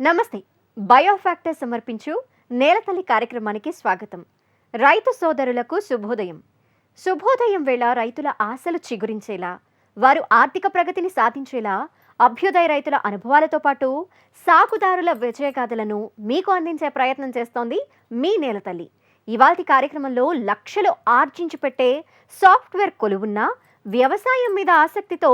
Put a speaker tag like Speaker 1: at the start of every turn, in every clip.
Speaker 1: నమస్తే. బయోఫాక్టర్ సమర్పించు నేలతల్లి కార్యక్రమానికి స్వాగతం. రైతు సోదరులకు శుభోదయం. శుభోదయం వేళ రైతుల ఆశలు చిగురించేలా వారు ఆర్థిక ప్రగతిని సాధించేలా అభ్యుదయ రైతుల అనుభవాలతో పాటు సాగుదారుల విజయగాథలను మీకు అందించే ప్రయత్నం చేస్తోంది మీ నేలతల్లి ఇవాల్టి కార్యక్రమంలో లక్షలు ఆర్జించి పెట్టే సాఫ్ట్వేర్ కొలువున్న వ్యవసాయం మీద ఆసక్తితో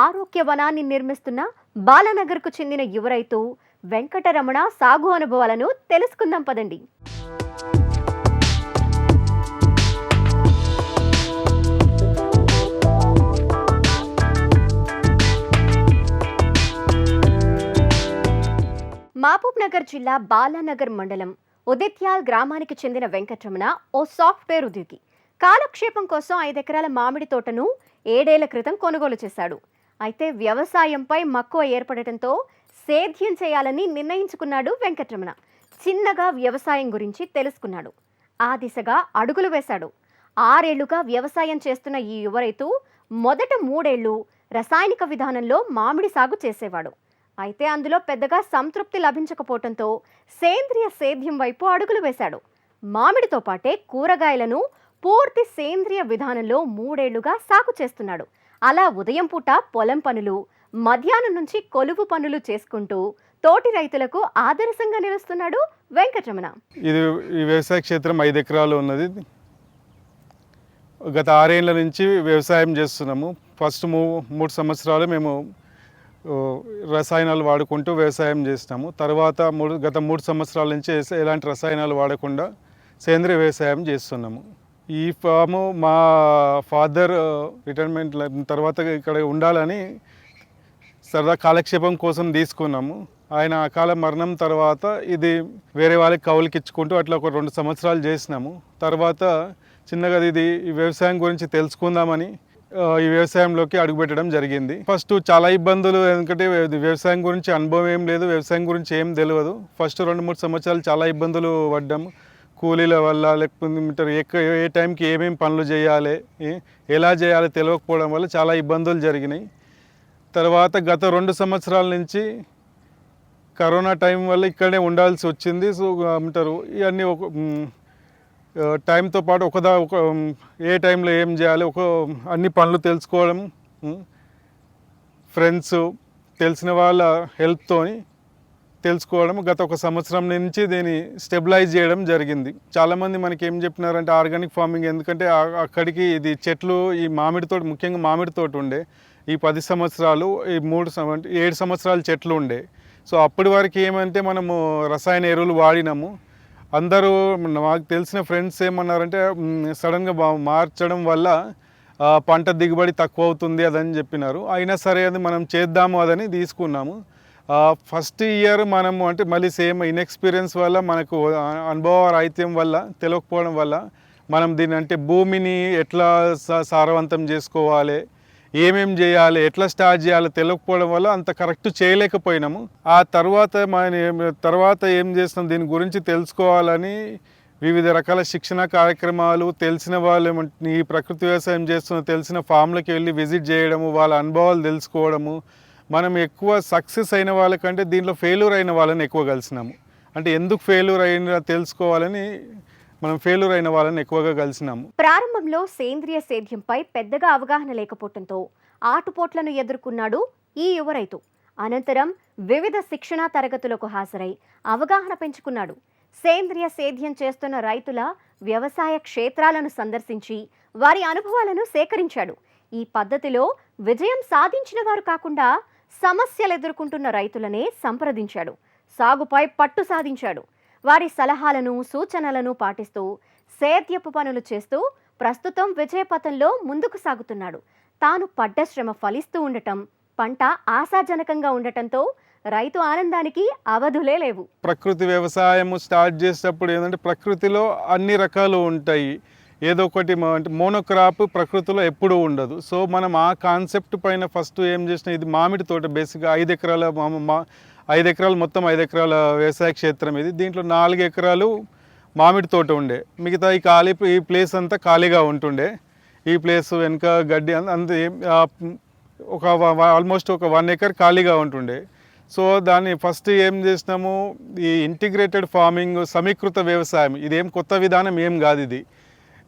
Speaker 1: ఆరోగ్య వనాన్ని నిర్మిస్తున్న బాలనగర్కు చెందిన యువ రైతు వెంకటరమణ సాగు అనుభవాలను తెలుసుకుందాం పదండి. మహబూబ్ నగర్ జిల్లా బాలానగర్ మండలం ఉదిత్యాల్ గ్రామానికి చెందిన వెంకటరమణ ఓ సాఫ్ట్వేర్ ఉద్యోగి. కాలక్షేపం కోసం ఐదెకరాల మామిడి తోటను ఏడేళ్ళ క్రితం కొనుగోలు చేశాడు. అయితే వ్యవసాయంపై మక్కువ ఏర్పడటంతో సేద్యం చేయాలని నిర్ణయించుకున్నాడు వెంకటరమణ. చిన్నగా వ్యవసాయం గురించి తెలుసుకున్నాడు. ఆ దిశగా అడుగులు వేశాడు. ఆరేళ్ళుగా వ్యవసాయం చేస్తున్న ఈ యువ రైతు మొదట మూడేళ్ళు రసాయనిక విధానంలో మామిడి సాగు చేసేవాడు. అయితే అందులో పెద్దగా సంతృప్తి లభించకపోవడంతో సేంద్రియ సేద్యం వైపు అడుగులు వేశాడు. మామిడితో పాటే కూరగాయలను పూర్తి సేంద్రియ విధానంలో మూడేళ్ళుగా సాగు చేస్తున్నాడు. అలా ఉదయం పూట పొలం పనులు మధ్యాహ్నం నుంచి కొలువు పనులు చేసుకుంటూ తోటి రైతులకు ఆదర్శంగా నిలుస్తున్నాడు వెంకటరమణ.
Speaker 2: ఇది ఈ వ్యవసాయ క్షేత్రం ఐదు ఎకరాలు ఉన్నది. గత ఆరేళ్ళ నుంచి వ్యవసాయం చేస్తున్నాము. ఫస్ట్ మూ మూడు సంవత్సరాలు మేము రసాయనాలు వాడుకుంటూ వ్యవసాయం చేస్తాము. తర్వాత మూడు గత మూడు సంవత్సరాల నుంచి ఎలాంటి రసాయనాలు వాడకుండా సేంద్రియ వ్యవసాయం చేస్తున్నాము. ఈ ఫాము మా ఫాదర్ రిటైర్మెంట్ తర్వాత ఇక్కడ ఉండాలని సరదా కాలక్షేపం కోసం తీసుకున్నాము. ఆయన అకాల మరణం తర్వాత ఇది వేరే వాళ్ళకి కౌలుకి ఇచ్చుకుంటూ అట్లా ఒక రెండు సంవత్సరాలు చేసినాము. తర్వాత చిన్నగా ఇది వ్యవసాయం గురించి తెలుసుకుందామని ఈ వ్యవసాయంలోకి అడుగుపెట్టడం జరిగింది. ఫస్ట్ చాలా ఇబ్బందులు ఎందుకంటే వ్యవసాయం గురించి అనుభవం ఏం లేదు వ్యవసాయం గురించి ఏం తెలియదు. ఫస్ట్ రెండు మూడు సంవత్సరాలు చాలా ఇబ్బందులు పడ్డాము. కూలీల వల్ల లేకపోతే ఏ టైంకి ఏమేమి పనులు చేయాలి ఎలా చేయాలి తెలియకపోవడం వల్ల చాలా ఇబ్బందులు జరిగినాయి. తర్వాత గత రెండు సంవత్సరాల నుంచి కరోనా టైం వల్ల ఇక్కడే ఉండాల్సి వచ్చింది. సో అంటారు ఇవన్నీ ఒక టైంతో పాటు ఒకదా ఒక ఏ టైంలో ఏం చేయాలి ఒక అన్ని పనులు తెలుసుకోవడం ఫ్రెండ్స్ తెలిసిన వాళ్ళ హెల్ప్తో తెలుసుకోవడం గత ఒక సంవత్సరం నుంచి దీన్ని స్టెబిలైజ్ చేయడం జరిగింది. చాలామంది మనకి ఏం చెప్పినారంటే ఆర్గానిక్ ఫార్మింగ్ ఎందుకంటే అక్కడికి ఇది చెట్లు ఈ మామిడి తోట ముఖ్యంగా మామిడి తోట ఉండే ఈ పది సంవత్సరాలు ఈ మూడు సం- ఏడు సంవత్సరాలు చెట్లు ఉండే. సో అప్పటి వరకు ఏమంటే మనము రసాయన ఎరువులు వాడినాము. అందరూ నాకు తెలిసిన ఫ్రెండ్స్ ఏమన్నారంటే సడన్గా మార్చడం వల్ల పంట దిగుబడి తక్కువ అవుతుంది అదని చెప్పినారు. అయినా సరే అది మనం చేద్దాము అదని తీసుకున్నాము. ఫస్ట్ ఇయర్ మనము అంటే మళ్ళీ సేమ్ ఇన్ఎక్స్పీరియన్స్ వల్ల మనకు అనుభవ రాహిత్యం వల్ల తెలియకపోవడం వల్ల మనం దీని అంటే భూమిని ఎట్లా సారవంతం చేసుకోవాలి ఏమేం చేయాలి ఎట్లా స్టార్ట్ చేయాలి తెలియకపోవడం వల్ల అంత కరెక్ట్ చేయలేకపోయినాము. ఆ తర్వాత మన తర్వాత ఏం చేస్తాం దీని గురించి తెలుసుకోవాలని వివిధ రకాల శిక్షణ కార్యక్రమాలు తెలిసిన వాళ్ళు ఏమంటే ఈ ప్రకృతి వ్యవసాయం చేస్తున్న తెలిసిన ఫామ్లకి వెళ్ళి విజిట్ చేయడము వాళ్ళ అనుభవాలు తెలుసుకోవడము. మనం ఎక్కువ సక్సెస్ అయిన వాళ్ళకంటే దీంట్లో ఫెయిల్యూర్ అయిన వాళ్ళని ఎక్కువ కలిసినాము. అంటే ఎందుకు ఫెయిల్యూర్ అయిన తెలుసుకోవాలని మనం ఫెయిల్యూర్ అయిన వాళ్ళని ఎక్కువగా కలిసినాము.
Speaker 1: ప్రారంభంలో సేంద్రియ సేద్యంపై పెద్దగా అవగాహన లేకపోవడంతో ఆటుపోట్లను ఎదుర్కొన్నాడు ఈ యువ రైతు. అనంతరం వివిధ శిక్షణా తరగతులకు హాజరై అవగాహన పెంచుకున్నాడు. సేంద్రియ సేద్యం చేస్తున్న రైతుల వ్యవసాయ క్షేత్రాలను సందర్శించి వారి అనుభవాలను సేకరించాడు. ఈ పద్ధతిలో విజయం సాధించిన వారు కాకుండా సమస్యలు ఎదుర్కొంటున్న రైతులనే సంప్రదించాడు. సాగుపై పట్టు సాధించాడు. వారి సలహాలను సూచనలను పాటిస్తూ సేద్యపు పనులు చేస్తూ ప్రస్తుతం విజయపథంలో ముందుకు సాగుతున్నాడు. తాను పడ్డ శ్రమ ఫలిస్తూ ఉండటం పంట ఆశాజనకంగా ఉండటంతో రైతు ఆనందానికి అవధులే లేవు.
Speaker 2: ప్రకృతి వ్యవసాయము స్టార్ట్ చేసేటప్పుడు ఏంటంటే ప్రకృతిలో అన్ని రకాలు ఉంటాయి. ఏదో ఒకటి అంటే మోనోక్రాప్ ప్రకృతిలో ఎప్పుడూ ఉండదు. సో మనం ఆ కాన్సెప్ట్ పైన ఫస్ట్ ఏం చేసిన ఇది మామిడి తోట బేసిక్గా ఐదు ఎకరాల మా ఐదు ఎకరాలు మొత్తం ఐదు ఎకరాల వ్యవసాయ క్షేత్రం ఇది. దీంట్లో నాలుగు ఎకరాలు మామిడి తోట ఉండే. మిగతా ఈ ఖాళీ ఈ ప్లేస్ అంతా ఖాళీగా ఉంటుండే. ఈ ప్లేస్ వెనుక గడ్డి అంత ఒక ఆల్మోస్ట్ ఒక వన్ ఎకర్ ఖాళీగా ఉంటుండే. సో దాన్ని ఫస్ట్ ఏం చేసినాము? ఈ ఇంటిగ్రేటెడ్ ఫార్మింగ్ సమీకృత వ్యవసాయం. ఇదేం కొత్త విధానం ఏం కాదు ఇది.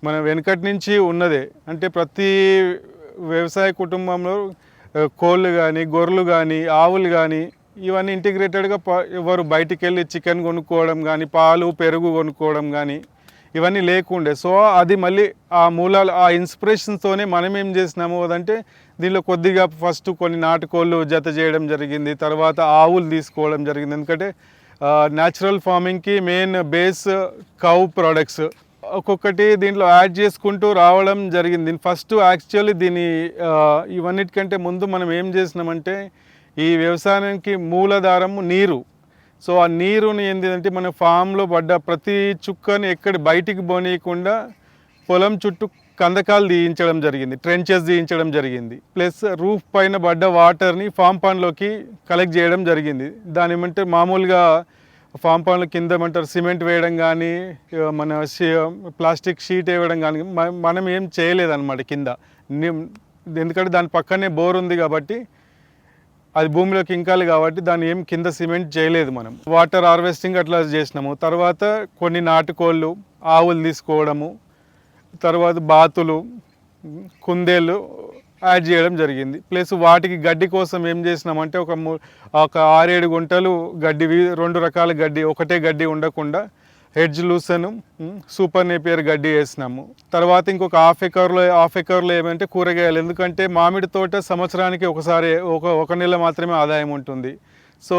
Speaker 2: మన వెనకటి నుంచి ఉన్నదే. అంటే ప్రతి వ్యవసాయ కుటుంబంలో కోళ్ళు కానీ గొర్రెలు కానీ ఆవులు కానీ ఇవన్నీ ఇంటిగ్రేటెడ్గా ప- ఎవరు బయటికి వెళ్ళి చికెన్ కొనుక్కోవడం కానీ పాలు పెరుగు కొనుక్కోవడం కానీ ఇవన్నీ లేకుండే. సో అది మళ్ళీ ఆ మూలాలు ఆ ఇన్స్పిరేషన్తోనే మనం ఏం చేసినాము అదంటే దీనిలో కొద్దిగా ఫస్ట్ కొన్ని నాటుకోళ్ళు జత చేయడం జరిగింది. తర్వాత ఆవులు తీసుకోవడం జరిగింది. ఎందుకంటే న్యాచురల్ ఫార్మింగ్కి మెయిన్ బేస్ కౌ ప్రోడక్ట్స్. ఒక్కొక్కటి దీంట్లో యాడ్ చేసుకుంటూ రావడం జరిగింది. ఫస్ట్ యాక్చువల్లీ దీని ఇవన్నిటికంటే ముందు మనం ఏం చేసినామంటే ఈ వ్యవసాయానికి మూలాధారము నీరు. సో ఆ నీరుని ఏంటిదంటే మన ఫామ్లో పడ్డ ప్రతి చుక్కని ఎక్కడి బయటికి పోనీయకుండా పొలం చుట్టూ కందకాలు తీయించడం జరిగింది ట్రెంచెస్ తీయించడం జరిగింది. ప్లస్ రూఫ్ పైన పడ్డ వాటర్ని ఫామ్ పాండ్లోకి కలెక్ట్ చేయడం జరిగింది. దాని ఏమంటే మామూలుగా ఫామ్ పాండ్ల కింద ఏమంటారు సిమెంట్ వేయడం కానీ మన షీ- ప్లాస్టిక్ షీట్ వేయడం కానీ మనం ఏం చేయలేదన్నమాట కింద. ఎందుకంటే దాని పక్కనే బోర్ ఉంది కాబట్టి అది భూమిలోకి ఇంకాలి కాబట్టి దాన్ని ఏం కింద సిమెంట్ చేయలేదు మనం. వాటర్ హార్వెస్టింగ్ అట్లా చేసినాము. తర్వాత కొన్ని నాటుకోళ్ళు ఆవులు తీసుకోవడము తర్వాత బాతులు కుందేళ్ళు యాడ్ చేయడం జరిగింది. ప్లస్ వాటికి గడ్డి కోసం ఏం చేసినామంటే ఒక మూ- ఒక ఆరేడు గుంటలు గడ్డి రెండు రకాల గడ్డి ఒకటే గడ్డి ఉండకుండా హెడ్జ్ లూసను సూపర్ నేపియర్ గడ్డి వేసినాము. తర్వాత ఇంకొక హాఫ్ ఎకర్లో హాఫ్ ఎకర్లో ఏమంటే కూరగాయలు ఎందుకంటే మామిడి తోట సంవత్సరానికి ఒకసారి ఒక ఒక నెల మాత్రమే ఆదాయం ఉంటుంది. సో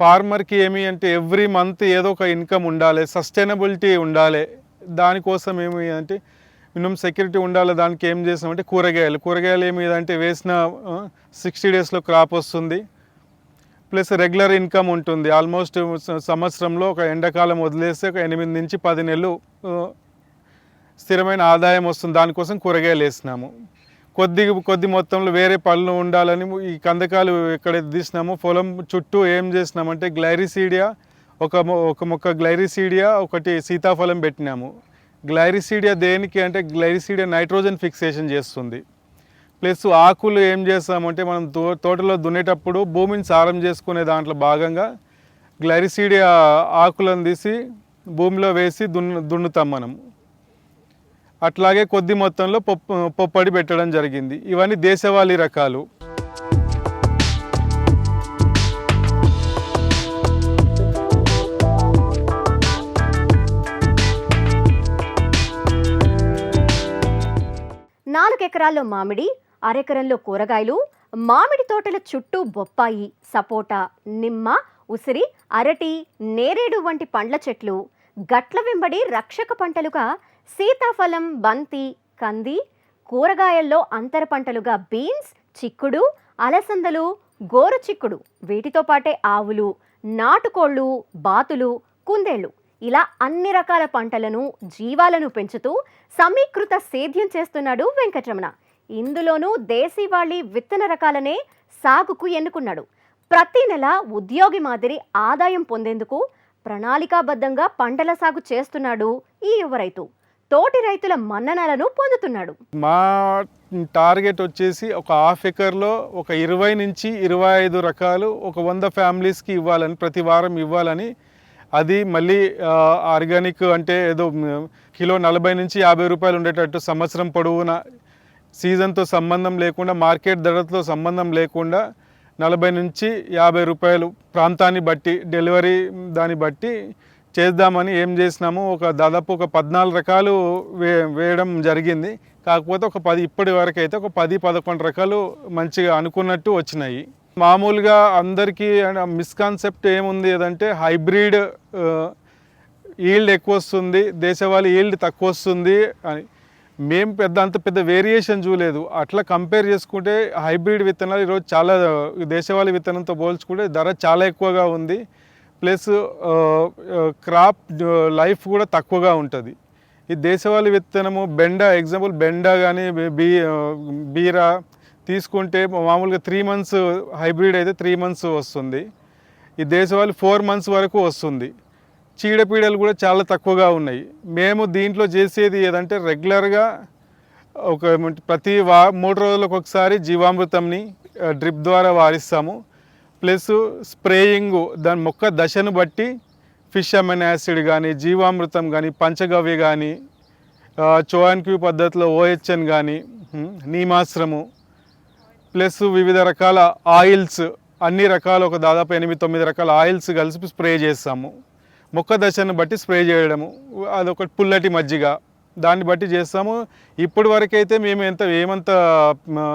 Speaker 2: ఫార్మర్కి ఏమి అంటే ఎవ్రీ మంత్ ఏదో ఒక ఇన్కమ్ ఉండాలి సస్టైనబిలిటీ ఉండాలి. దానికోసం ఏమి అంటే మినిమం సెక్యూరిటీ ఉండాలి దానికి ఏం చేసామంటే కూరగాయలు. కూరగాయలు ఏమి అంటే వేసిన సిక్స్టీ డేస్లో క్రాప్ వస్తుంది. ప్లస్ రెగ్యులర్ ఇన్కమ్ ఉంటుంది. ఆల్మోస్ట్ సంవత్సరంలో ఒక ఎండాకాలం వదిలేస్తే ఒక ఎనిమిది నుంచి పది నెలలు స్థిరమైన ఆదాయం వస్తుంది. దానికోసం కూరగాయలు వేసినాము. కొద్ది కొద్ది మొత్తంలో వేరే పళ్ళు ఉండాలని ఈ కందకాలు ఎక్కడైతే తీసినామో పొలం చుట్టూ ఏం చేసినామంటే గ్లైరిసీడియా ఒక ఒక మొక్క గ్లైరిసీడియా ఒకటి సీతాఫలం పెట్టినాము. గ్లైరిసీడియా దేనికి అంటే గ్లైరిసీడియా నైట్రోజన్ ఫిక్సేషన్ చేస్తుంది. ప్లస్ ఆకులు ఏం చేస్తామంటే మనం తో తోటలో దున్నేటప్పుడు భూమిని సారం చేసుకునే దాంట్లో భాగంగా గ్లైరిసీడియా ఆకులను తీసి భూమిలో వేసి దున్ను దున్నుతాం మనం. అట్లాగే కొద్ది మొత్తంలో పప్పు పొప్పడి పెట్టడం జరిగింది. ఇవన్నీ దేశవాళీ రకాలు.
Speaker 1: నాలుగు ఎకరాల్లో మామిడి అరెకరంలో కూరగాయలు మామిడి తోటల చుట్టూ బొప్పాయి సపోటా నిమ్మ ఉసిరి అరటి నేరేడు వంటి పండ్ల చెట్లు గట్ల వెంబడి రక్షక పంటలుగా సీతాఫలం బంతి కంది కూరగాయల్లో అంతర పంటలుగా బీన్స్ చిక్కుడు అలసందలు గోరు చిక్కుడు వీటితో పాటే ఆవులు నాటుకోళ్ళు బాతులు కుందేళ్ళు ఇలా అన్ని రకాల పంటలను జీవాలను పెంచుతూ సమీకృత సేద్యం చేస్తున్నాడు వెంకటరమణ. ఇందులోనూ దేశీవాళి విత్తన రకాలనే సాగుకు ఎన్నుకున్నాడు. ప్రతి నెల ఉద్యోగి మాదిరి ఆదాయం పొందేందుకు ప్రణాళికాబద్ధంగా పంటల సాగు చేస్తున్నాడు ఈ యువ రైతు. తోటి రైతుల మన్ననలను పొందుతున్నాడు.
Speaker 2: మా టార్గెట్ వచ్చేసి ఒక హాఫ్ ఎకర్లో ఒక ఇరవై నుంచి ఇరవై ఐదు రకాలు ఒక వంద ఫ్యామిలీస్కి ఇవ్వాలని ప్రతి వారం ఇవ్వాలని అది మళ్ళీ ఆర్గానిక్ అంటే ఏదో కిలో నలభై నుంచి యాభై రూపాయలు ఉండేటట్టు సంవత్సరం పొడవునా సీజన్తో సంబంధం లేకుండా మార్కెట్ ధరతో సంబంధం లేకుండా నలభై నుంచి యాభై రూపాయలు ప్రాంతాన్ని బట్టి డెలివరీ దాన్ని బట్టి చేద్దామని ఏం చేసినాము? ఒక దాదాపు ఒక పద్నాలుగు రకాలు వే వేయడం జరిగింది. కాకపోతే ఒక పది ఇప్పటి వరకు అయితే ఒక పది పదకొండు రకాలు మంచిగా అనుకున్నట్టు వచ్చినాయి. మామూలుగా అందరికీ మిస్కాన్సెప్ట్ ఏముంది ఏదంటే హైబ్రిడ్ ఈల్డ్ ఎక్కువ వస్తుంది దేశవాళీ ఈల్డ్ తక్కువ వస్తుంది అని. మేము పెద్ద అంత పెద్ద వేరియేషన్ చూడలేదు. అట్లా కంపేర్ చేసుకుంటే హైబ్రిడ్ విత్తనాలు ఈరోజు చాలా దేశవాళీ విత్తనంతో పోల్చుకుంటే ధర చాలా ఎక్కువగా ఉంది. ప్లస్ క్రాప్ లైఫ్ కూడా తక్కువగా ఉంటుంది. ఈ దేశవాళీ విత్తనము బెండ ఎగ్జాంపుల్ బెండ కానీ బీ బీరా తీసుకుంటే మామూలుగా త్రీ మంత్స్ హైబ్రిడ్ అయితే త్రీ మంత్స్ వస్తుంది. ఈ దేశవాళీ ఫోర్ మంత్స్ వరకు వస్తుంది. చీడపీడలు కూడా చాలా తక్కువగా ఉన్నాయి. మేము దీంట్లో చేసేది ఏదంటే రెగ్యులర్గా ఒక ప్రతి వా మూడు రోజులకు ఒకసారి జీవామృతంని డ్రిప్ ద్వారా వారిస్తాము. ప్లస్ స్ప్రేయింగ్ దాని మొక్క దశను బట్టి ఫిష్ అమైన్ యాసిడ్ కానీ జీవామృతం కానీ పంచగవ్య కానీ చోయాన్క్యూ పద్ధతిలో ఓహెచ్ఎన్ కానీ నీమాశ్రము ప్లస్ వివిధ రకాల ఆయిల్స్ అన్ని రకాల ఒక దాదాపు ఎనిమిది తొమ్మిది రకాల ఆయిల్స్ కలిసి స్ప్రే చేస్తాము. మొక్క దశను బట్టి స్ప్రే చేయడము అదొక పుల్లటి మజ్జిగ దాన్ని బట్టి చేస్తాము. ఇప్పటి వరకైతే మేము ఎంత ఏమంత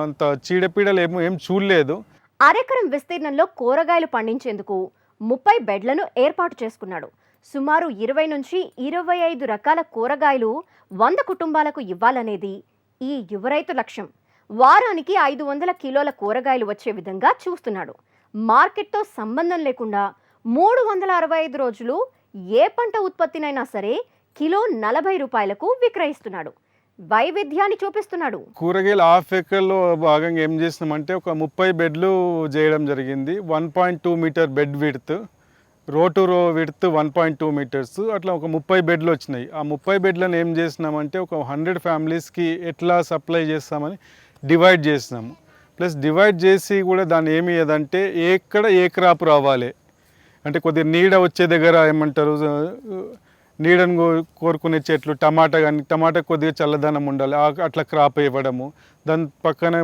Speaker 2: అంత చీడపీడలు ఏమో ఏం చూడలేదు.
Speaker 1: అరెకరం విస్తీర్ణంలో కూరగాయలు పండించేందుకు ముప్పై బెడ్లను ఏర్పాటు చేసుకున్నాడు. సుమారు ఇరవై నుంచి ఇరవై ఐదు రకాల కూరగాయలు వంద కుటుంబాలకు ఇవ్వాలనేది ఈ యువరైతు లక్ష్యం. వారానికి ఐదు వందల కిలోల కూరగాయలు వచ్చే విధంగా చూస్తున్నాడు. మార్కెట్తో సంబంధం లేకుండా మూడు వందల అరవై ఐదు రోజులు ఏ పంట ఉత్పత్తినైనా సరే కిలో నలభై రూపాయలకు విక్రయిస్తున్నాడు. వైవిధ్యాన్ని చూపిస్తున్నాడు.
Speaker 2: కూరగాయల హాఫ్ ఎకర్లో భాగంగా ఏం చేసినామంటే ఒక ముప్పై బెడ్లు చేయడం జరిగింది. One point two meter bed width row to row width one point two meters అట్లా ఒక ముప్పై బెడ్లు వచ్చినాయి. ఆ ముప్పై బెడ్లను ఏం చేసినామంటే ఒక హండ్రెడ్ ఫ్యామిలీస్కి ఎట్లా సప్లై చేస్తామని డివైడ్ చేసినాము ప్లస్ డివైడ్ చేసి కూడా దాన్ని ఏమి ఏదంటే ఎక్కడ ఏ క్రాప్ రావాలి అంటే కొద్దిగా నీడ వచ్చే దగ్గర ఏమంటారు నీడను కో- కోరుకునే చెట్లు టమాటా కానీ టమాటా కొద్దిగా చల్లదనం ఉండాలి అట్లా క్రాప్ ఇవ్వడము. దాని పక్కన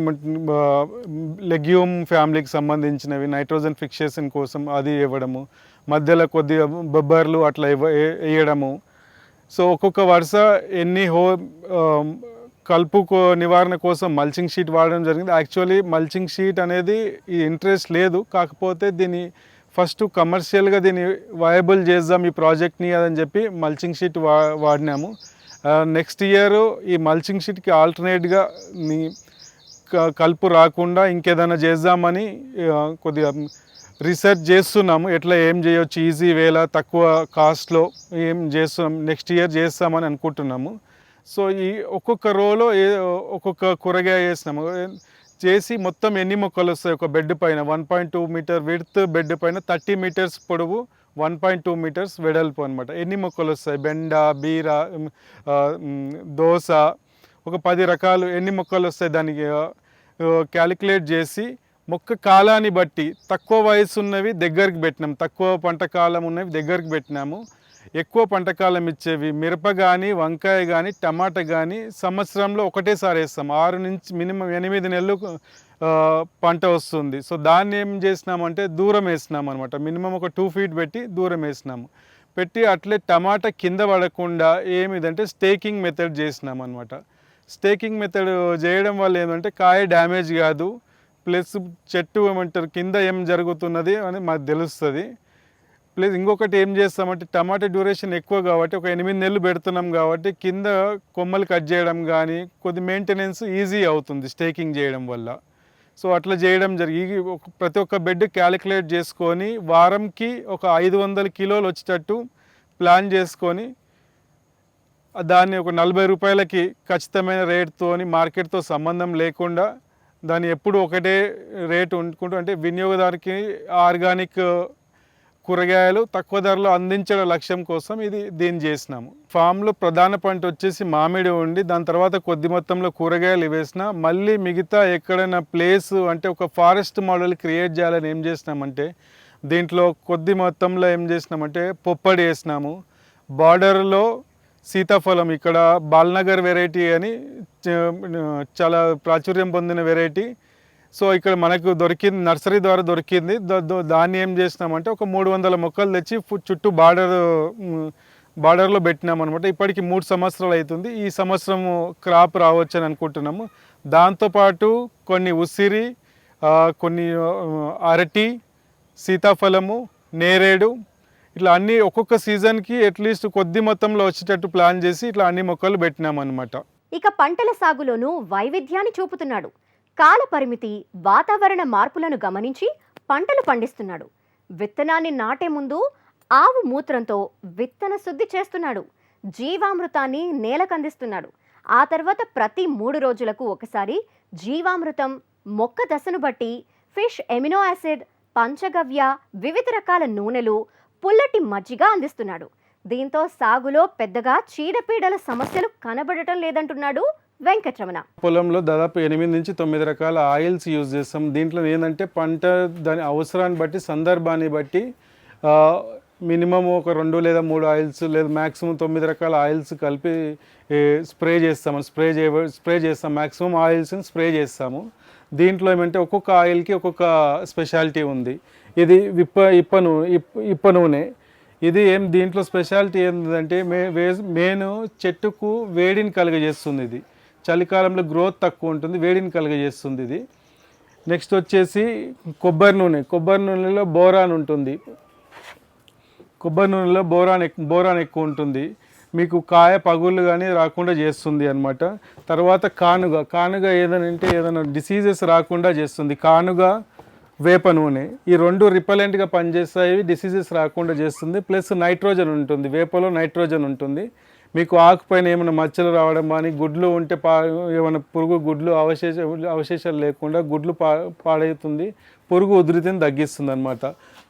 Speaker 2: లెగ్యూమ్ ఫ్యామిలీకి సంబంధించినవి నైట్రోజన్ ఫిక్సేషన్ కోసం అది ఇవ్వడము. మధ్యలో కొద్దిగా బొబ్బర్లు అట్లా ఇవ్వ వేయడము. సో ఒక్కొక్క వరుస ఎన్ని హో ఆ, కలుపు నివారణ కోసం మల్చింగ్ షీట్ వాడడం జరిగింది. యాక్చువల్లీ మల్చింగ్ షీట్ అనేది ఈ ఇంట్రెస్ట్ లేదు కాకపోతే దీన్ని ఫస్ట్ కమర్షియల్గా దీన్ని వయబుల్ చేద్దాం ఈ ప్రాజెక్ట్ని అని చెప్పి మల్చింగ్ షీట్ వా వాడినాము. నెక్స్ట్ ఇయర్ ఈ మల్చింగ్ షీట్కి ఆల్టర్నేట్గా నీ కలుపు రాకుండా ఇంకేదైనా చేద్దామని కొద్దిగా రీసెర్చ్ చేస్తున్నాము. ఎట్లా ఏం చేయొచ్చు ఈజీ వేలా తక్కువ కాస్ట్లో ఏం చేస్తున్నాం నెక్స్ట్ ఇయర్ చేస్తామని అనుకుంటున్నాము. సో ఈ ఒక్కొక్క రోలో ఏ ఒక్కొక్క కూరగాయ వేసినాము. చేసి మొత్తం ఎన్ని మొక్కలు వస్తాయి? ఒక బెడ్ పైన one point two meter width bed పైన థర్టీ మీటర్స్ పొడవు వన్ పాయింట్ టూ మీటర్స్ వెడల్పు అనమాట ఎన్ని మొక్కలు వస్తాయి? బెండ బీర దోశ దోస ఒక పది రకాలు ఎన్ని మొక్కలు వస్తాయి దానికి? క్యాలిక్యులేట్ చేసి మొక్క కాలాన్ని బట్టి తక్కువ వయసు ఉన్నవి దగ్గరికి పెట్టినాం. తక్కువ పంట కాలం ఉన్నవి దగ్గరికి పెట్టినాము. ఎక్కువ పంట కాలం ఇచ్చేవి మిరప కానీ వంకాయ కానీ టమాటా కానీ సంవత్సరంలో ఒకటేసారి వేస్తాం. ఆరు నుంచి మినిమం ఎనిమిది నెలలు పంట వస్తుంది. సో దాన్ని ఏం చేసినామంటే దూరం వేసినాం అనమాట మినిమం ఒక టూ ఫీట్ పెట్టి దూరం వేసినాము. పెట్టి అట్లే టమాటా కింద పడకుండా ఏమిదంటే స్టేకింగ్ మెథడ్ చేసినాం అనమాట స్టేకింగ్ మెథడ్ చేయడం వల్ల ఏంటంటే కాయ డ్యామేజ్ కాదు. ప్లస్ చెట్టు ఏమంటారు కింద ఏం జరుగుతున్నది అని మాకు తెలుస్తుంది. ప్లస్ ఇంకొకటి ఏం చేస్తామంటే టమాటా డ్యూరేషన్ ఎక్కువ కాబట్టి ఒక ఎనిమిది నెలలు పెడుతున్నాం కాబట్టి కింద కొమ్మలు కట్ చేయడం కానీ కొద్ది మెయింటెనెన్స్ ఈజీ అవుతుంది స్టేకింగ్ చేయడం వల్ల. సో అట్లా చేయడం జరిగి ఒక- ప్రతి ఒక్క బెడ్ క్యాలిక్యులేట్ చేసుకొని వారంకి ఒక ఐదు వందల కిలోలు వచ్చేటట్టు ప్లాన్ చేసుకొని దాన్ని ఒక నలభై రూపాయలకి ఖచ్చితమైన రేట్తోని మార్కెట్తో సంబంధం లేకుండా దాన్ని ఎప్పుడు ఒకటే రేటు ఉంటుకుంటూ అంటే వినియోగదారుకి ఆర్గానిక్ కూరగాయలు తక్కువ ధరలో అందించడం లక్ష్యం కోసం ఇది దీన్ని చేసినాము. ఫామ్లో ప్రధాన పంట వచ్చేసి మామిడి ఉండి దాని తర్వాత కొద్ది మొత్తంలో కూరగాయలు వేసిన మళ్ళీ మిగతా ఎక్కడైనా ప్లేస్ అంటే ఒక ఫారెస్ట్ మోడల్ క్రియేట్ చేయాలని ఏం చేసినామంటే దీంట్లో కొద్ది మొత్తంలో ఏం చేసినామంటే పొప్పడి వేసినాము. బార్డర్లో సీతాఫలం ఇక్కడ బాల్నగర్ వెరైటీ అని చాలా ప్రాచుర్యం పొందిన వెరైటీ. సో ఇక్కడ మనకు దొరికింది నర్సరీ ద్వారా దొరికింది. దాన్ని ఏం చేసినామంటే ఒక మూడు వందల మొక్కలు తెచ్చి చుట్టూ బార్డర్ బార్డర్లో పెట్టినాం అనమాట ఇప్పటికి మూడు సంవత్సరాలు అవుతుంది. ఈ సంవత్సరం క్రాప్ రావచ్చు అని అనుకుంటున్నాము దాంతోపాటు కొన్ని ఉసిరి కొన్ని అరటి సీతాఫలము నేరేడు ఇట్లా అన్ని ఒక్కొక్క సీజన్కి అట్లీస్ట్ కొద్ది మొత్తంలో వచ్చేటట్టు ప్లాన్ చేసి ఇట్లా అన్ని మొక్కలు పెట్టినాం అనమాట
Speaker 1: ఇక పంటల సాగులోనూ వైవిధ్యాన్ని చూపుతున్నాడు. కాలపరిమితి వాతావరణ మార్పులను గమనించి పంటలు పండిస్తున్నాడు. విత్తనాన్ని నాటే ముందు ఆవు మూత్రంతో విత్తన శుద్ధి చేస్తున్నాడు. జీవామృతాన్ని నేలకందిస్తున్నాడు. ఆ తర్వాత ప్రతి మూడు రోజులకు ఒకసారి జీవామృతం మొక్క దశను బట్టి ఫిష్ ఎమినో యాసిడ్ పంచగవ్య వివిధ రకాల నూనెలు పుల్లటి మజ్జిగ అందిస్తున్నాడు. దీంతో సాగులో పెద్దగా చీడపీడల సమస్యలు కనబడటం లేదంటున్నాడు వెంకటరమణ.
Speaker 2: పొలంలో దాదాపు ఎనిమిది నుంచి తొమ్మిది రకాల ఆయిల్స్ యూజ్ చేస్తాం. దీంట్లో ఏంటంటే పంట దాని అవసరాన్ని బట్టి సందర్భాన్ని బట్టి మినిమం ఒక రెండు లేదా మూడు ఆయిల్స్ లేదా మ్యాక్సిమం తొమ్మిది రకాల ఆయిల్స్ కలిపి స్ప్రే చేస్తాము స్ప్రే చే స్ప్రే చేస్తాం. మ్యాక్సిమం ఆయిల్స్ని స్ప్రే చేస్తాము. దీంట్లో ఏమంటే ఒక్కొక్క ఆయిల్కి ఒక్కొక్క స్పెషాలిటీ ఉంది. ఇది విప్ప ఇప్ప నూనె ఇప్ప నూనె. ఇది ఏం దీంట్లో స్పెషాలిటీ ఏంటంటే మే వే- మెయిన్ చెట్టుకు వేడిని కలుగజేస్తుంది ఇది. చలికాలంలో గ్రోత్ తక్కువ ఉంటుంది వేడిని కలుగజేస్తుంది ఇది. నెక్స్ట్ వచ్చేసి కొబ్బరి నూనె. కొబ్బరి నూనెలో బోరాన్ ఉంటుంది. కొబ్బరి నూనెలో బోరాన్ ఎక్కు బోరాన్ ఎక్కువ ఉంటుంది. మీకు కాయ పగుళ్ళు కానీ రాకుండా చేస్తుంది అనమాట తర్వాత కానుగ. కానుగ ఏదనంటే ఏదైనా డిసీజెస్ రాకుండా చేస్తుంది. కానుగ వేప నూనె. ఈ రెండు రిపలెంట్గా పనిచేస్తాయి డిసీజెస్ రాకుండా చేస్తుంది. ప్లస్ నైట్రోజన్ ఉంటుంది. వేపలో నైట్రోజన్ ఉంటుంది. మీకు ఆకుపైన ఏమైనా మచ్చలు రావడం కానీ గుడ్లు ఉంటే పా ఏమైనా పురుగు గుడ్లు అవశేష అవశేషాలు లేకుండా గుడ్లు పా పాడవుతుంది పురుగు ఉధృతిని తగ్గిస్తుంది అనమాట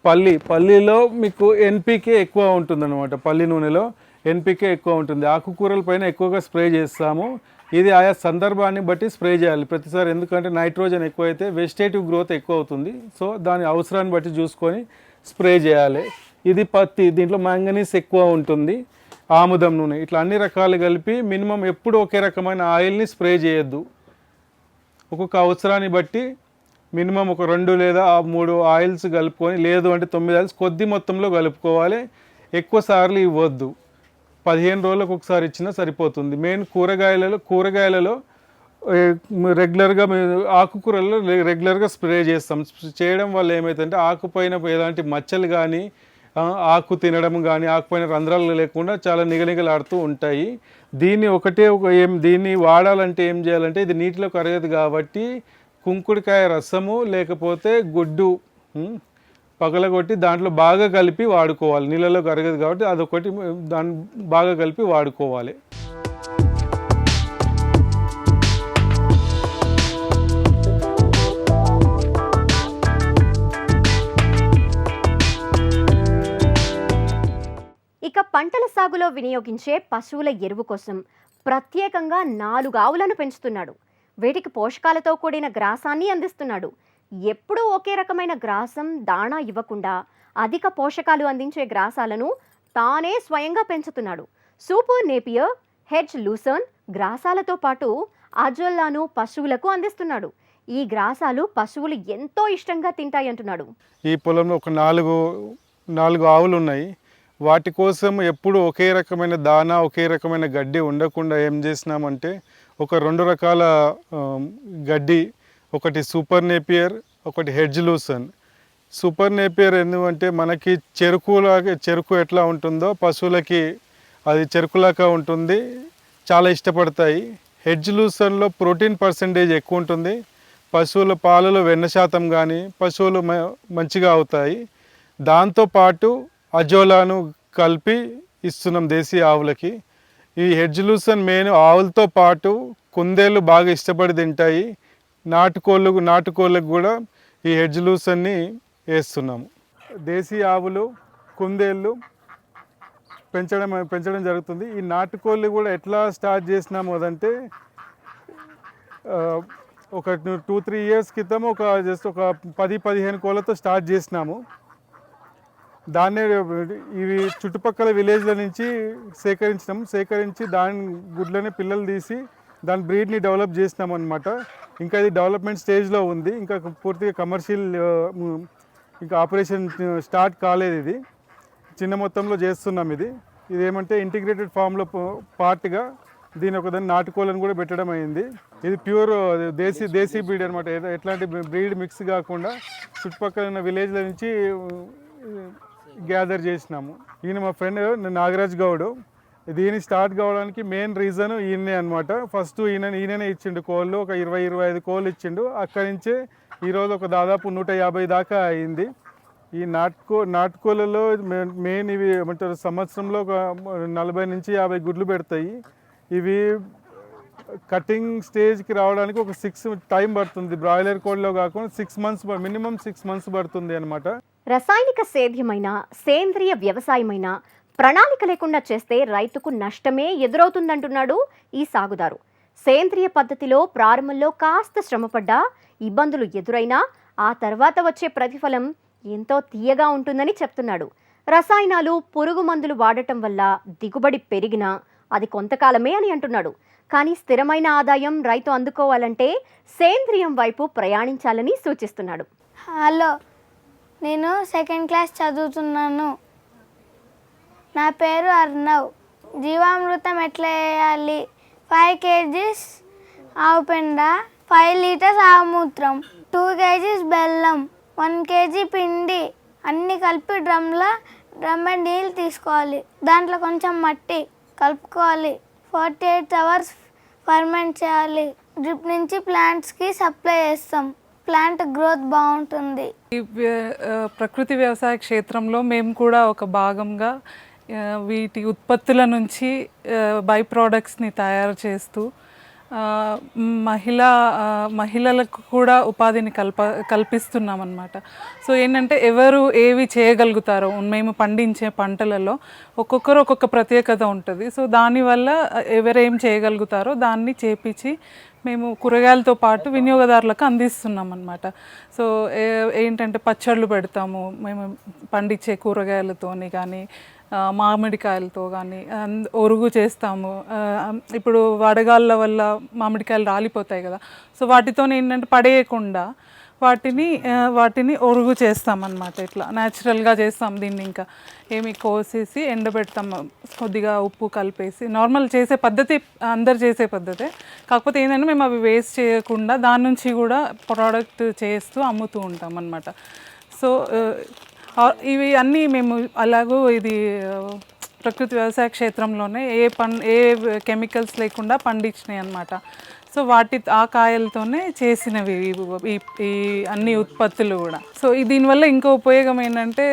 Speaker 2: పల్లి పల్లిలో మీకు ఎన్పికే ఎక్కువ ఉంటుంది అనమాట పల్లి నూనెలో ఎన్పికే ఎక్కువ ఉంటుంది. ఆకుకూరల పైన ఎక్కువగా స్ప్రే చేస్తాము. ఇది ఆయా సందర్భాన్ని బట్టి స్ప్రే చేయాలి. ప్రతిసారి ఎందుకంటే నైట్రోజన్ ఎక్కువైతే వెజిటేటివ్ గ్రోత్ ఎక్కువ అవుతుంది సో దాని అవసరాన్ని బట్టి చూసుకొని స్ప్రే చేయాలి. ఇది పత్తి దీంట్లో మ్యాంగనీస్ ఎక్కువ ఉంటుంది. ఆముదం నూనె. ఇట్లా అన్ని రకాలు కలిపి మినిమం ఎప్పుడు ఒకే రకమైన ఆయిల్ని స్ప్రే చేయొద్దు. ఒక్కొక్క అవసరాన్ని బట్టి మినిమం ఒక రెండు లేదా ఆ మూడు ఆయిల్స్ కలుపుకొని లేదు అంటే తొమ్మిది ఆయిల్స్ కొద్ది మొత్తంలో కలుపుకోవాలి. ఎక్కువ సార్లు ఇవ్వద్దు. పదిహేను రోజులకు ఒకసారి ఇచ్చినా సరిపోతుంది. మెయిన్ కూరగాయలలో కూరగాయలలో రెగ్యులర్గా మేము ఆకుకూరల్లో రెగ్యులర్గా స్ప్రే చేస్తాం. చేయడం వల్ల ఏమవుతుందంటే ఆకుపైన ఎలాంటి మచ్చలు కానీ ఆకు తినడం కానీ ఆకుపైన రంధ్రాలు లేకుండా చాలా నిగనిగలాడుతూ ఉంటాయి. దీన్ని ఒకటే ఒక ఏం దీన్ని వాడాలంటే ఏం చేయాలంటే ఇది నీటిలో కరగదు కాబట్టి కుంకుడికాయ రసము లేకపోతే గుడ్డు పగలగొట్టి దాంట్లో బాగా కలిపి వాడుకోవాలి. నీళ్ళలో కరగదు కాబట్టి అదొకటి దాన్ని బాగా కలిపి వాడుకోవాలి.
Speaker 1: ఇక పంటల సాగులో వినియోగించే పశువుల ఎరువు కోసం ప్రత్యేకంగా నాలుగు ఆవులను పెంచుతున్నాడు. వీటికి పోషకాలతో కూడిన గ్రాసాన్ని అందిస్తున్నాడు. ఎప్పుడూ ఒకే రకమైన గ్రాసం దాణా ఇవ్వకుండా అధిక పోషకాలు అందించే గ్రాసాలను తానే స్వయంగా పెంచుతున్నాడు. సూపర్ నేపియర్ హెడ్జ్ లూసర్న్ గ్రాసాలతో పాటు అజోల్లాను పశువులకు అందిస్తున్నాడు. ఈ గ్రాసాలు పశువులు ఎంతో ఇష్టంగా తింటాయంటున్నాడు.
Speaker 2: ఈ పొలంలో ఒక నాలుగు నాలుగు ఆవులు ఉన్నాయి వాటి కోసం ఎప్పుడు ఒకే రకమైన దానా ఒకే రకమైన గడ్డి ఉండకుండా ఏం చేసినామంటే ఒక రెండు రకాల గడ్డి ఒకటి సూపర్ నేపియర్ ఒకటి హెడ్జ్ లూసన్. సూపర్ నేపియర్ ఎందుకంటే మనకి చెరుకులాగా చెరుకు ఎట్లా ఉంటుందో పశువులకి అది చెరుకులాగా ఉంటుంది చాలా ఇష్టపడతాయి. హెడ్జ్ లూసన్లో ప్రోటీన్ పర్సంటేజ్ ఎక్కువ ఉంటుంది. పశువుల పాలలో వెన్న శాతం కానీ పశువులు మ- మంచిగా అవుతాయి. దాంతోపాటు అజోలాను కలిపి ఇస్తున్నాం దేశీ ఆవులకి. ఈ హెడ్జ్ లూసన్ మెయిన్ ఆవులతో పాటు కుందేళ్ళు బాగా ఇష్టపడి తింటాయి. నాటుకోళ్ళు నాటుకోళ్ళకు కూడా ఈ హెడ్జ్ లూసన్ని వేస్తున్నాము. దేశీ ఆవులు కుందేళ్ళు పెంచడం పెంచడం జరుగుతుంది. ఈ నాటుకోళ్ళు కూడా ఎట్లా స్టార్ట్ చేసినాము అదంటే ఒక టూ త్రీ ఇయర్స్ క్రితం ఒక జస్ట్ ఒక పది పదిహేను కోళ్ళతో స్టార్ట్ చేసినాము. దాన్నే ఇవి చుట్టుపక్కల విలేజ్ల నుంచి సేకరించినాం. సేకరించి దాని గుడ్లని పిల్లలు తీసి దాని బ్రీడ్ని డెవలప్ చేసినాం అనమాట ఇంకా ఇది డెవలప్మెంట్ స్టేజ్లో ఉంది. ఇంకా పూర్తిగా కమర్షియల్ ఇంకా ఆపరేషన్ స్టార్ట్ కాలేదు ఇది. చిన్న మొత్తంలో చేస్తున్నాం ఇది. ఇది ఏమంటే ఇంటిగ్రేటెడ్ ఫామ్లో పార్ట్గా దీని ఒక దాన్ని నాటుకోళ్ళని కూడా పెట్టడం అయింది. ఇది ప్యూర్ దేశీ దేశీ బ్రీడ్ అనమాట ఎట్లాంటి బ్రీడ్ మిక్స్ కాకుండా చుట్టుపక్కల ఉన్న విలేజ్ల నుంచి గ్యాదర్ చేసినాము. ఈయన మా ఫ్రెండ్ నాగరాజ్ గౌడ్. దీని స్టార్ట్ కావడానికి మెయిన్ రీజన్ ఈయనే అనమాట ఫస్ట్ ఈయన ఈయననే ఇచ్చిండు కోళ్ళు ఒక ఇరవై ఇరవై ఐదు కోళ్ళు ఇచ్చిండు. అక్కడి నుంచే ఈరోజు ఒక దాదాపు నూట యాభై దాకా అయింది. ఈ నాటుకో నాటుకోళ్ళలో మెయిన్ ఇవి ఏమంటారు సంవత్సరంలో ఒక నలభై నుంచి యాభై గుడ్లు పెడతాయి. ఇవి కటింగ్ స్టేజ్కి రావడానికి ఒక సిక్స్ టైం పడుతుంది. బ్రాయిలర్ కోళ్ళలో కాకుండా six months minimum six months పడుతుంది అనమాట
Speaker 1: రసాయనిక సేద్యమైన సేంద్రియ వ్యవసాయమైన ప్రణాళిక లేకుండా చేస్తే రైతుకు నష్టమే ఎదురవుతుందంటున్నాడు ఈ సాగుదారు. సేంద్రియ పద్ధతిలో ప్రారంభంలో కాస్త శ్రమపడ్డా ఇబ్బందులు ఎదురైనా ఆ తర్వాత వచ్చే ప్రతిఫలం ఎంతో తీయగా ఉంటుందని చెప్తున్నాడు. రసాయనాలు పురుగు మందులు వాడటం వల్ల దిగుబడి పెరిగినా అది కొంతకాలమే అని అంటున్నాడు. కానీ స్థిరమైన ఆదాయం రైతు అందుకోవాలంటే సేంద్రియం వైపు ప్రయాణించాలని సూచిస్తున్నాడు.
Speaker 3: హలో నేను సెకండ్ క్లాస్ చదువుతున్నాను. నా పేరు అర్ణవ్ జీవామృతం ఎట్లా వేయాలి? ఫైవ్ కేజీస్ ఆవు పెండ ఫైవ్ లీటర్స్ ఆవు మూత్రం టూ కేజీస్ బెల్లం వన్ కేజీ పిండి. అన్నీ కలిపి డ్రమ్లో డ్రమ్ నీళ్ళు తీసుకోవాలి. దాంట్లో కొంచెం మట్టి కలుపుకోవాలి. ఫార్టీ ఎయిట్ అవర్స్ ఫర్మెంట్ చేయాలి. డ్రిప్ నుంచి ప్లాంట్స్కి సప్లై చేస్తాం. ప్లాంట్ గ్రోత్ బాగుంటుంది.
Speaker 4: ఈ ప్రకృతి వ్యవసాయ క్షేత్రంలో మేము కూడా ఒక భాగంగా వీటి ఉత్పత్తుల నుంచి బై ప్రోడక్ట్స్ని తయారు చేస్తూ మహిళా మహిళలకు కూడా ఉపాధిని కల్ప కల్పిస్తున్నామన్నమాట. సో ఏంటంటే ఎవరు ఏవి చేయగలుగుతారో మేము పండించే పంటలలో ఒక్కొక్కరు ఒక్కొక్క ప్రత్యేకత ఉంటుంది. సో దానివల్ల ఎవరేం చేయగలుగుతారో దాన్ని చేపించి మేము కూరగాయలతో పాటు వినియోగదారులకు అందిస్తున్నాం అనమాట సో ఏ- ఏంటంటే పచ్చళ్ళు పెడతాము మేము పండించే కూరగాయలతోని కానీ మామిడికాయలతో కానీ ఒరుగు చేస్తాము. ఇప్పుడు వడగాళ్ళ వల్ల మామిడికాయలు రాలిపోతాయి కదా. సో వాటితో ఏంటంటే పడేయకుండా వాటిని వాటిని ఒరుగు చేస్తామన్నమాట ఇట్లా. న్యాచురల్గా చేస్తాం దీన్ని ఇంకా. ఏమి కోసేసి ఎండబెడతాం కొద్దిగా ఉప్పు కలిపేసి. నార్మల్ చేసే పద్ధతి అందరు చేసే పద్ధతే. కాకపోతే ఏంటంటే మేము అవి వేస్ట్ చేయకుండా దాని నుంచి కూడా ప్రోడక్ట్ చేస్తూ అమ్ముతూ ఉంటాం అన్నమాట సో ఇవి అన్నీ మేము అలాగూ ఇది ప్రకృతి వ్యవసాయ క్షేత్రంలోనే ఏ పన్ ఏ కెమికల్స్ లేకుండా పండించినాయి అనమాట సో వాటి ఆ కాయలతోనే చేసినవి ఈ అన్ని ఉత్పత్తులు కూడా. సో దీనివల్ల ఇంకో ఉపయోగం ఏంటంటే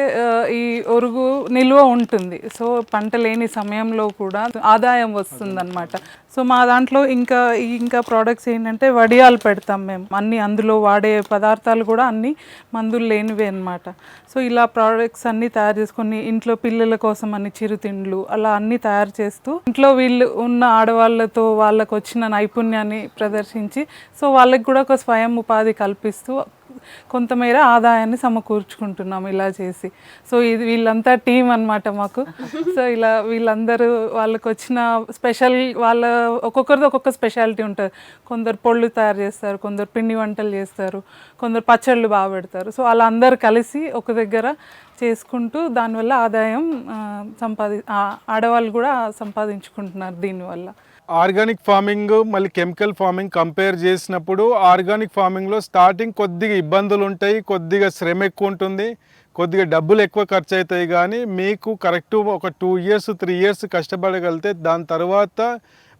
Speaker 4: ఈ ఒరుగు నిల్వ ఉంటుంది. సో పంట లేని సమయంలో కూడా ఆదాయం వస్తుందన్నమాట. సో మా దాంట్లో ఇంకా ఇంకా ప్రోడక్ట్స్ ఏంటంటే వడియాలు పెడతాం మేము. అన్ని అందులో వాడే పదార్థాలు కూడా అన్ని మందులు లేనివే అనమాట సో ఇలా ప్రోడక్ట్స్ అన్నీ తయారు చేసుకొని ఇంట్లో పిల్లల కోసం అన్ని చిరుతిండ్లు అలా అన్నీ తయారు చేస్తూ ఇంట్లో వీళ్ళు ఉన్న ఆడవాళ్ళతో వాళ్ళకు వచ్చిన నైపుణ్యాన్ని ప్రదర్శించి సో వాళ్ళకి కూడా ఒక స్వయం ఉపాధి కల్పిస్తూ కొంతమేర ఆదాయాన్ని సమకూర్చుకుంటున్నాం ఇలా చేసి. సో ఇది వీళ్ళంతా టీం అన్నమాట మాకు. సో ఇలా వీళ్ళందరూ వాళ్ళకి వచ్చిన స్పెషల్ వాళ్ళ ఒక్కొక్కరిది ఒక్కొక్క స్పెషాలిటీ ఉంటుంది. కొందరు పొళ్ళు తయారు చేస్తారు కొందరు పిండి వంటలు చేస్తారు కొందరు పచ్చళ్ళు బాగా పెడతారు. సో వాళ్ళందరూ కలిసి ఒక దగ్గర చేసుకుంటూ దానివల్ల ఆదాయం సంపాది ఆడవాళ్ళు కూడా సంపాదించుకుంటున్నారు దీనివల్ల.
Speaker 2: ఆర్గానిక్ ఫార్మింగ్ మళ్ళీ కెమికల్ ఫార్మింగ్ కంపేర్ చేసినప్పుడు ఆర్గానిక్ ఫార్మింగ్లో స్టార్టింగ్ కొద్దిగా ఇబ్బందులు ఉంటాయి కొద్దిగా శ్రమ ఎక్కువ ఉంటుంది కొద్దిగా డబ్బులు ఎక్కువ ఖర్చు అవుతాయి కానీ మీకు కరెక్ట్ ఒక టూ ఇయర్స్ త్రీ ఇయర్స్ కష్టపడగలిగితే దాని తర్వాత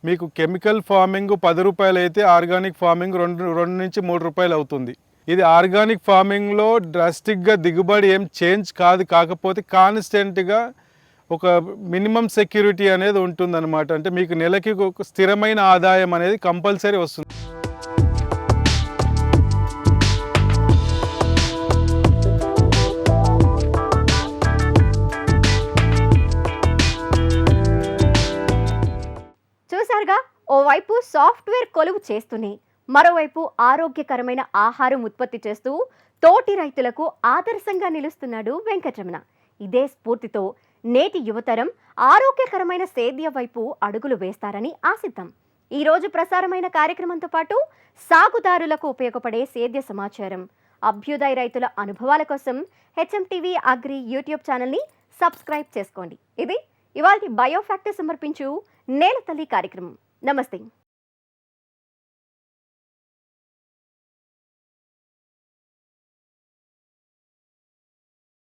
Speaker 2: మీకు కెమికల్ ఫార్మింగ్ పది రూపాయలు అయితే ఆర్గానిక్ ఫార్మింగ్ రెండు రెండు నుంచి మూడు రూపాయలు అవుతుంది. ఇది ఆర్గానిక్ ఫార్మింగ్లో డ్రాస్టిక్గా దిగుబడి ఏం చేంజ్ కాదు కాకపోతే కాన్స్టెంట్గా ఒక మినిమం సెక్యూరిటీ అనేది ఉంటుందన్నమాట. అంటే మీకు నెలకి ఒక స్థిరమైన ఆదాయం అనేది కంపల్సరీ వస్తుంది.
Speaker 1: చూసారుగా ఓవైపు సాఫ్ట్వేర్ కొలువు చేస్తూనే మరోవైపు ఆరోగ్యకరమైన ఆహారం ఉత్పత్తి చేస్తూ తోటి రైతులకు ఆదర్శంగా నిలుస్తున్నాడు వెంకటరమణ. ఇదే స్ఫూర్తితో నేటి యువతరం ఆరోగ్యకరమైన సేద్య వైపు అడుగులు వేస్తారని ఆశిద్దాం. ఈరోజు ప్రసారమైన కార్యక్రమంతో పాటు సాగుదారులకు ఉపయోగపడే సేద్య సమాచారం అభ్యుదయ రైతుల అనుభవాల కోసం హెచ్ఎంటీవీ అగ్రి యూట్యూబ్ ఛానల్ని సబ్స్క్రైబ్ చేసుకోండి. ఇది ఇవాళ బయోఫ్యాక్టర్ సమర్పించు నేల తల్లి కార్యక్రమం. నమస్తే.